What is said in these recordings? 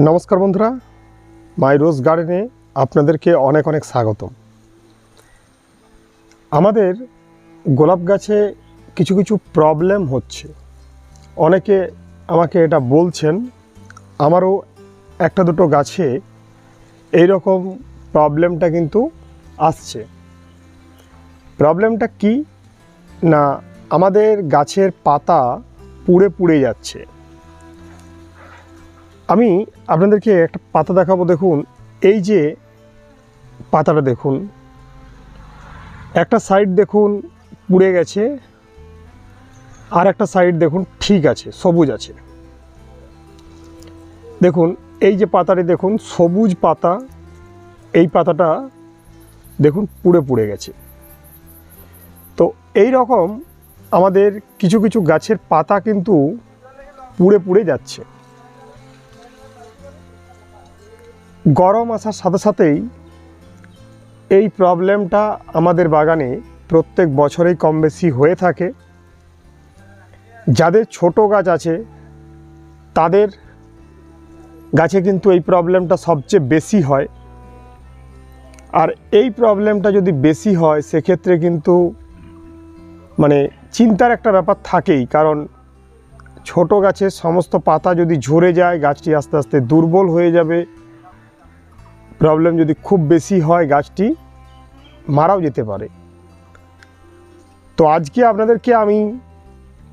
নমস্কার বন্ধুরা, মাই রোজ গার্ডেনে আপনাদেরকে অনেক অনেক স্বাগতম। আমাদের গোলাপ গাছে কিছু কিছু প্রবলেম হচ্ছে। অনেকে আমাকে এটা বলছেন, আমারও একটা দুটো গাছে এই রকম প্রবলেমটা কিন্তু আসছে। প্রবলেমটা কি? না, আমাদের গাছের পাতা পুড়ে পুড়ে যাচ্ছে। আমি আপনাদেরকে একটা পাতা দেখাবো, দেখুন। এই যে পাতাটা দেখুন। একটা সাইড দেখুন, পুড়ে গেছে। আর একটা সাইড দেখুন, ঠিক আছে, সবুজ আছে। দেখুন, এই যে পাতাটি দেখুন, সবুজ পাতা। এই পাতাটা দেখুন, পুড়ে পুড়ে গেছে। তো এই রকম আমাদের কিছু কিছু গাছের পাতা কিন্তু পুড়ে পুড়ে যাচ্ছে। গরম আসার সাথে সাথেই এই প্রবলেমটা আমাদের বাগানে প্রত্যেক বছরেই কম বেশি হয়ে থাকে। যাদের ছোট গাছ আছে, তাদের গাছে কিন্তু এই প্রবলেমটা সবচেয়ে বেশি হয়। আর এই প্রবলেমটা যদি বেশি হয়, সেক্ষেত্রে কিন্তু মানে চিন্তার একটা ব্যাপার থাকেই, কারণ ছোট গাছের সমস্ত পাতা যদি ঝরে যায়, গাছটি আস্তে আস্তে দুর্বল হয়ে যাবে। প্রবলেম যদি খুব বেশি হয় গাছটি, মারাও যেতে পারে। তো আজকে আপনাদেরকে আমি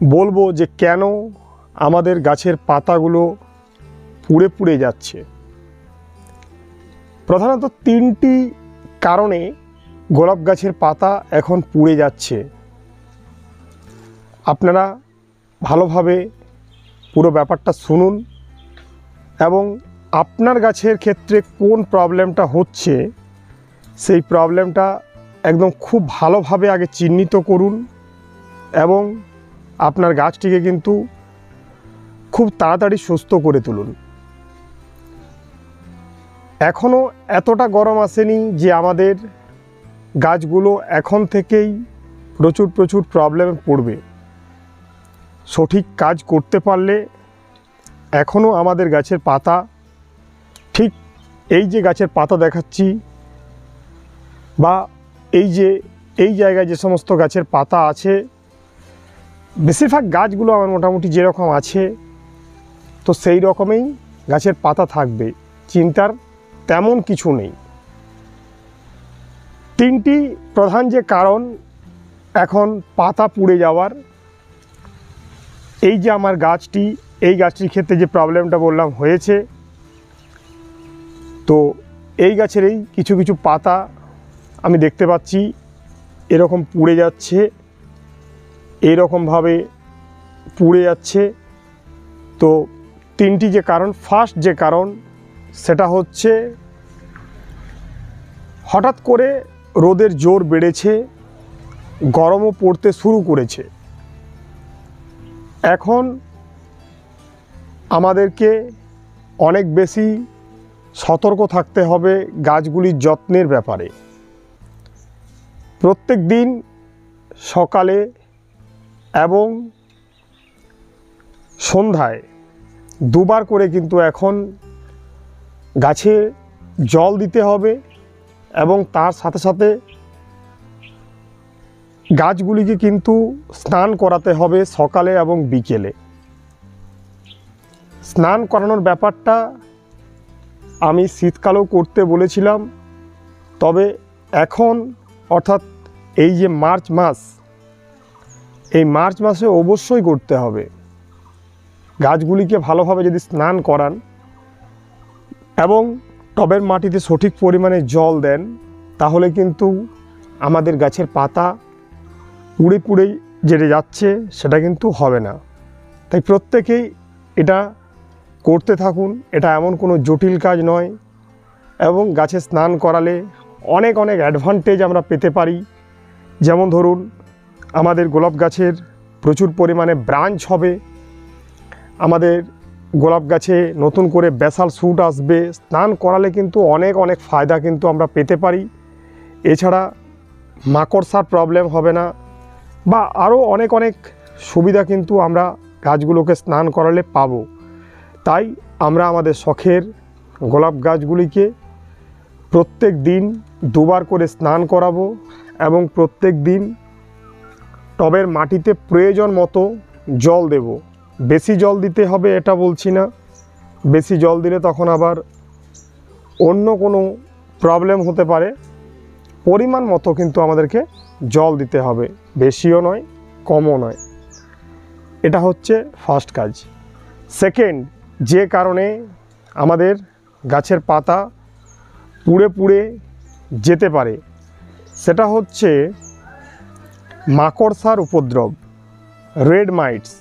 বলব যে কেন আমাদের গাছের পাতাগুলো পুড়ে পুড়ে যাচ্ছে। প্রধানত তিনটি কারণে গোলাপ গাছের পাতা এখন পুড়ে যাচ্ছে। আপনারা ভালোভাবে পুরো ব্যাপারটা শুনুন এবং আপনার গাছের ক্ষেত্রে কোন প্রবলেমটা হচ্ছে, সেই প্রবলেমটা একদম খুব ভালোভাবে আগে চিহ্নিত করুন এবং আপনার গাছটিকে কিন্তু খুব তাড়াতাড়ি সুস্থ করে তুলুন। এখনও এতটা গরম আসেনি যে আমাদের গাছগুলো এখন থেকেই প্রচুর প্রচুর প্রবলেমে পড়বে। সঠিক কাজ করতে পারলে এখনও আমাদের গাছের পাতা এই যে গাছের পাতা দেখাচ্ছি, বা এই যে, এই জায়গায় যে সমস্ত গাছের পাতা আছে, বেশিরভাগ গাছগুলো আমার মোটামুটি যেরকম আছে, তো সেই রকমই গাছের পাতা থাকবে। চিন্তার তেমন কিছু নেই। তিনটি প্রধান যে কারণ, এখন পাতা পুড়ে যাওয়ার, এই যে আমার গাছটি, এই গাছটির ক্ষেত্রে যে প্রবলেমটা বললাম হয়েছে তো এই গাছের এই কিছু কিছু পাতা আমি দেখতে পাচ্ছি। এরকম পুড়ে যাচ্ছে। এইরকমভাবে পুড়ে যাচ্ছে। তো তিনটি যে কারণ ফার্স্ট যে কারণ, সেটা হচ্ছে হঠাৎ করে রোদের জোর বেড়েছে, গরমও পড়তে শুরু করেছে। এখন আমাদেরকে অনেক বেশি সতর্ক থাকতে হবে গাছগুলির যত্নের ব্যাপারে। প্রত্যেক দিন সকালে এবং সন্ধ্যায় দুবার করে কিন্তু এখন গাছে জল দিতে হবে এবং তার সাথে সাথে গাছগুলিকে কিন্তু স্নান করাতে হবে সকালে এবং বিকেলে। স্নান করানোর ব্যাপারটা আমি শীতকালেও করতে বলেছিলাম। তবে এখন, অর্থাৎ এই যে মার্চ মাস, এই মার্চ মাসে অবশ্যই করতে হবে। গাছগুলিকে ভালোভাবে যদি স্নান করান এবং টবের মাটিতে সঠিক পরিমাণে জল দেন, তাহলে কিন্তু আমাদের গাছের পাতা পুড়ে পুড়ে যেটা যাচ্ছে, সেটা কিন্তু হবে না। তাই প্রত্যেকেই এটা করতে থাকুন, এটা এমন কোনো জটিল কাজ নয় এবং গাছে স্নান করালে অনেক অনেক অ্যাডভান্টেজ আমরা পেতে পারি। যেমন ধরুন, আমাদের গোলাপ গাছের প্রচুর পরিমাণে ব্রাঞ্চ হবে, আমাদের গোলাপ গাছে নতুন করে বেসাল স্যুট আসবে, স্নান করালে কিন্তু অনেক অনেক ফায়দা কিন্তু আমরা পেতে পারি। এছাড়া মাকড়সার প্রবলেম হবে না বা আরও অনেক অনেক সুবিধা কিন্তু আমরা গাছগুলোকে স্নান করালে পাবো। তাই আমরা আমাদের শখের গোলাপ গাছগুলিকে প্রত্যেক দিন দুবার করে স্নান করাবো এবং প্রত্যেক দিন টবের মাটিতে প্রয়োজন মতো জল দেব। বেশি জল দিতে হবে এটা বলছি না। বেশি জল দিলে তখন আবার অন্য কোনো প্রবলেম হতে পারে। পরিমাণ মতো কিন্তু আমাদেরকে জল দিতে হবে। বেশিও নয়, কমও নয়। এটা হচ্ছে ফার্স্ট কাজ। সেকেন্ড যে কারণে আমাদের গাছের পাতা পুড়ে পুড়ে যেতে পারে। সেটা হচ্ছে মাকড়সার উপদ্রব, রেড মাইটস,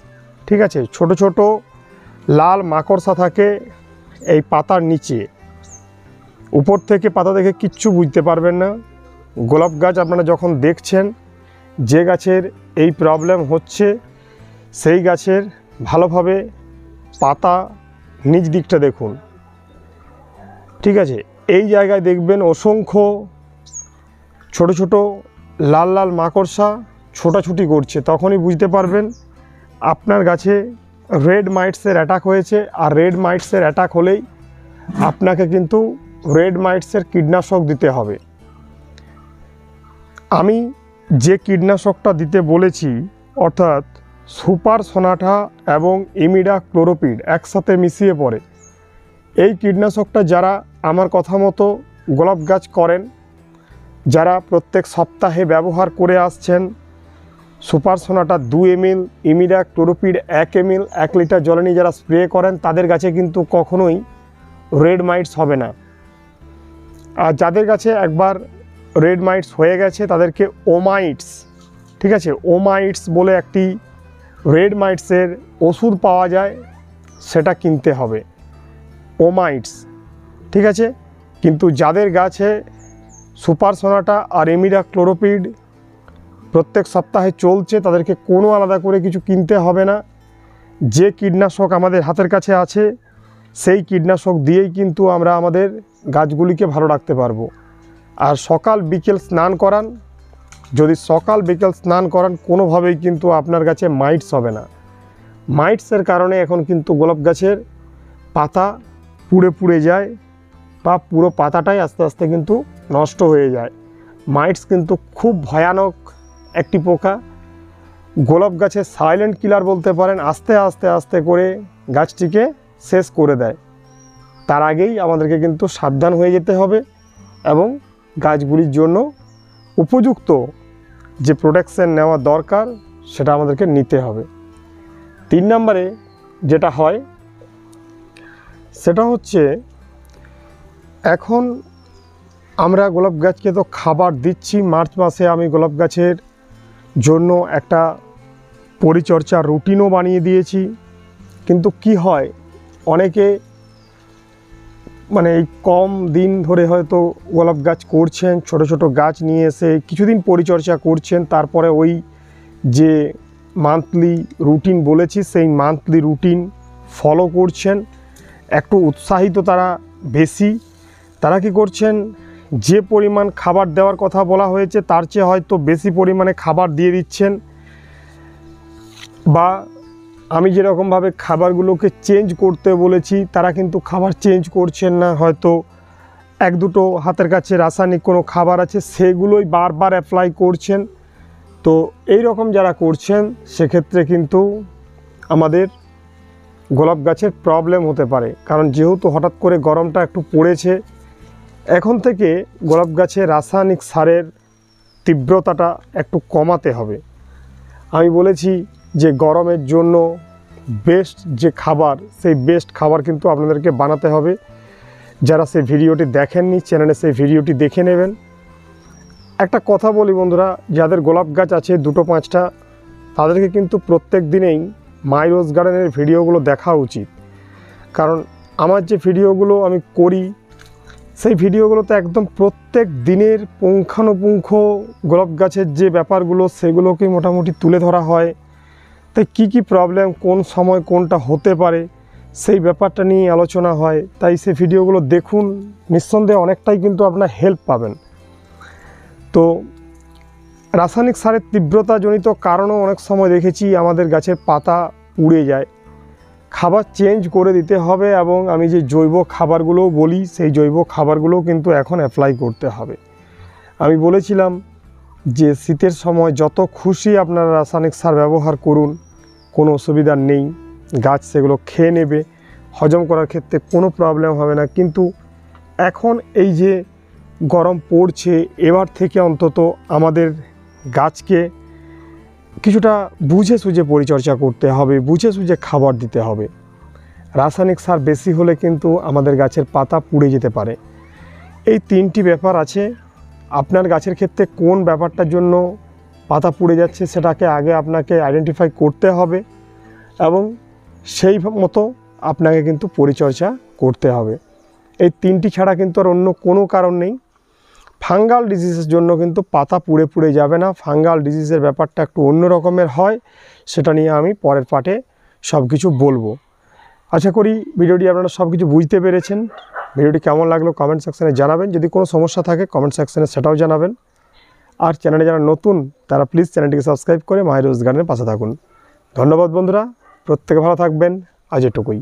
ঠিক আছে? ছোট ছোট লাল মাকড়সা থাকে এই পাতার নিচে। উপর থেকে পাতা দেখে কিচ্ছু বুঝতে পারবেন না। গোলাপ গাছ আপনারা যখন দেখছেন, যে গাছের এই প্রবলেম হচ্ছে, সেই গাছের ভালোভাবে পাতা নিচ দিকটা দেখুন। ঠিক আছে? এই জায়গায় দেখবেন অসংখ্য ছোট ছোট লাল লাল মাকড়সা ছোটাছুটি করছে। তখনই বুঝতে পারবেন আপনার গাছে রেড মাইটসের অ্যাটাক হয়েছে। আর রেড মাইটসের অ্যাটাক হলেই আপনাকে কিন্তু রেড মাইটসের কীটনাশক দিতে হবে। আমি যে কীটনাশকটা দিতে বলেছি, অর্থাৎ সুপার সোনাটা এবং ইমিডা ক্লোরোপিড একসাথে মিশিয়ে পড়ে। এই কীটনাশকটা যারা আমার কথা মতো গোলাপ গাছ করেন, যারা প্রত্যেক সপ্তাহে ব্যবহার করে আসছেন, সুপার সোনাটা দু এমএল, ইমিডা ক্লোরোপিড এক এমএল, এক লিটার জলে নিয়ে যারা স্প্রে করেন, তাদের গাছে কিন্তু কখনোই রেড মাইটস হবে না। আর যাদের কাছে একবার রেড মাইটস হয়ে গেছে, তাদেরকে ওমাইটস, ঠিক আছে? ওমাইটস বলে একটি রেড মাইটসের ওষুধ পাওয়া যায়, সেটা কিনতে হবে। ওমাইটস ঠিক আছে? কিন্তু যাদের গাছে সুপার সোনাটা আর এমিডা ক্লোরোপিড প্রত্যেক সপ্তাহে চলছে, তাদেরকে কোনো আলাদা করে কিছু কিনতে হবে না। যে কীটনাশক আমাদের হাতের কাছে আছে, সেই কীটনাশক দিয়েই কিন্তু আমরা আমাদের গাছগুলিকে ভালো রাখতে পারব। আর সকাল বিকেল স্নান করান যদি সকাল, বিকেল স্নান করান, কোনোভাবেই কিন্তু আপনার গাছে মাইটস হবে না। মাইটসের কারণে এখন কিন্তু গোলাপ গাছের পাতা পুড়ে পুড়ে যায় বা পুরো পাতাটাই আস্তে আস্তে কিন্তু নষ্ট হয়ে যায়। মাইটস কিন্তু খুব ভয়ানক একটি পোকা। গোলাপ গাছের সাইলেন্ট কিলার বলতে পারেন, আস্তে আস্তে আস্তে করে গাছটিকে শেষ করে দেয়। তার আগেই আমাদেরকে কিন্তু সাবধান হয়ে যেতে হবে এবং গাছগুলির জন্য উপযুক্ত যে প্রোটেকশন নেওয়া দরকার, সেটা আমাদেরকে নিতে হবে। তিন নম্বরে যেটা হয়, সেটা হচ্ছে, এখন আমরা গোলাপ গাছকে তো খাবার দিচ্ছি, মার্চ মাসে আমি গোলাপ গাছের জন্য একটা পরিচর্যা রুটিনও বানিয়ে দিয়েছি। কিন্তু কি হয়, অনেকে মানে এই কম দিন ধরে হয়তো গোলাপ গাছ করছেন, ছোট ছোট গাছ নিয়ে এসে কিছুদিন পরিচর্যা করছেন, তারপরে ওই যে মান্থলি রুটিন বলেছি, সেই মান্থলি রুটিন ফলো করছেন। একটু উৎসাহিত তারা বেশি। তারা কি করছেন? যে পরিমাণ খাবার দেওয়ার কথা বলা হয়েছে, তার চেয়ে হয়তো বেশি পরিমাণে খাবার দিয়ে দিচ্ছেন। বা আমি যেরকমভাবে খাবারগুলোকে চেঞ্জ করতে বলেছি, তারা কিন্তু খাবার চেঞ্জ করছেন না। হয়তো এক দুটো হাতের কাছে রাসায়নিক কোনো খাবার আছে, সেগুলোই বারবার অ্যাপ্লাই করছেন। তো এই রকম যারা করছেন, সেক্ষেত্রে কিন্তু আমাদের গোলাপ গাছের প্রবলেম হতে পারে। কারণ যেহেতু হঠাৎ করে গরমটা একটু পড়েছে, এখন থেকে গোলাপ গাছে রাসায়নিক সারের তীব্রতাটা একটু কমাতে হবে। আমি বলেছি যে গরমের জন্য বেস্ট যে খাবার, সেই বেস্ট খাবার কিন্তু আপনাদেরকে বানাতে হবে। যারা সেই ভিডিওটি দেখেননি চ্যানেলে সেই ভিডিওটি দেখে নেবেন। একটা কথা বলি বন্ধুরা, যাদের গোলাপ গাছ আছে, দুটো পাঁচটা, তাদেরকে কিন্তু প্রত্যেক দিনেই মাই রোজ গার্ডেনের ভিডিওগুলো দেখা উচিত। কারণ আমার যে ভিডিওগুলো আমি করি, সেই ভিডিওগুলোতে একদম প্রত্যেক দিনের পুঙ্খানুপুঙ্খ গোলাপ গাছের যে ব্যাপারগুলো, সেগুলোকে মোটামুটি তুলে ধরা হয়। তাই কী কী প্রবলেম কোন সময় কোনটা হতে পারে, সেই ব্যাপারটা নিয়ে আলোচনা হয়। তাই সেই ভিডিওগুলো দেখুন, নিঃসন্দেহে অনেকটাই কিন্তু আপনার হেল্প পাবেন। তো রাসায়নিক সারের তীব্রতাজনিত কারণও অনেক সময় দেখেছি, আমাদের গাছের পাতা উড়ে যায়। খাবার চেঞ্জ করে দিতে হবে এবং আমি যে জৈব খাবারগুলো বলি, সেই জৈব খাবারগুলোও কিন্তু এখন অ্যাপ্লাই করতে হবে। আমি বলেছিলাম যে শীতের সময় যত খুশি আপনারা রাসায়নিক সার ব্যবহার করুন কোনো অসুবিধা নেই। গাছ সেগুলো খেয়ে নেবে। হজম করার ক্ষেত্রে কোনো প্রবলেম হবে না। কিন্তু এখন এই যে গরম পড়ছে, এবার থেকে অন্তত আমাদের গাছকে কিছুটা বুঝে সুঝে পরিচর্যা করতে হবে, বুঝে সুঝে খাবার দিতে হবে। রাসায়নিক সার বেশি হলে কিন্তু আমাদের গাছের পাতা পুড়ে যেতে পারে। এই তিনটি ব্যাপার আছে। আপনার গাছের ক্ষেত্রে কোন ব্যাপারটার জন্য পাতা পুড়ে যাচ্ছে, সেটাকে আগে আপনাকে আইডেন্টিফাই করতে হবে এবং সেই মতো আপনাকে কিন্তু পরিচর্যা করতে হবে। এই তিনটি ছাড়া কিন্তু আর অন্য কোনো কারণ নেই। ফাঙ্গাল ডিজিজের জন্য কিন্তু পাতা পুড়ে পুড়ে যাবে না। ফাঙ্গাল ডিজিজের ব্যাপারটা একটু অন্য রকমের হয়, সেটা নিয়ে আমি পরের পার্টে সব কিছু বলব। আশা করি ভিডিওটি আপনারা সব কিছু বুঝতে পেরেছেন। ভিডিওটি কেমন লাগল কমেন্ট সেকশানে জানাবেন। যদি কোনো সমস্যা থাকে, কমেন্ট সেকশানে সেটাও জানাবেন। আর চ্যানেলে যারা নতুন, তারা প্লিজ চ্যানেলটিকে সাবস্ক্রাইব করে মায়ের রোজগারের পাশে থাকুন। ধন্যবাদ বন্ধুরা, প্রত্যেকে ভালো থাকবেন, আজ এটুকুই।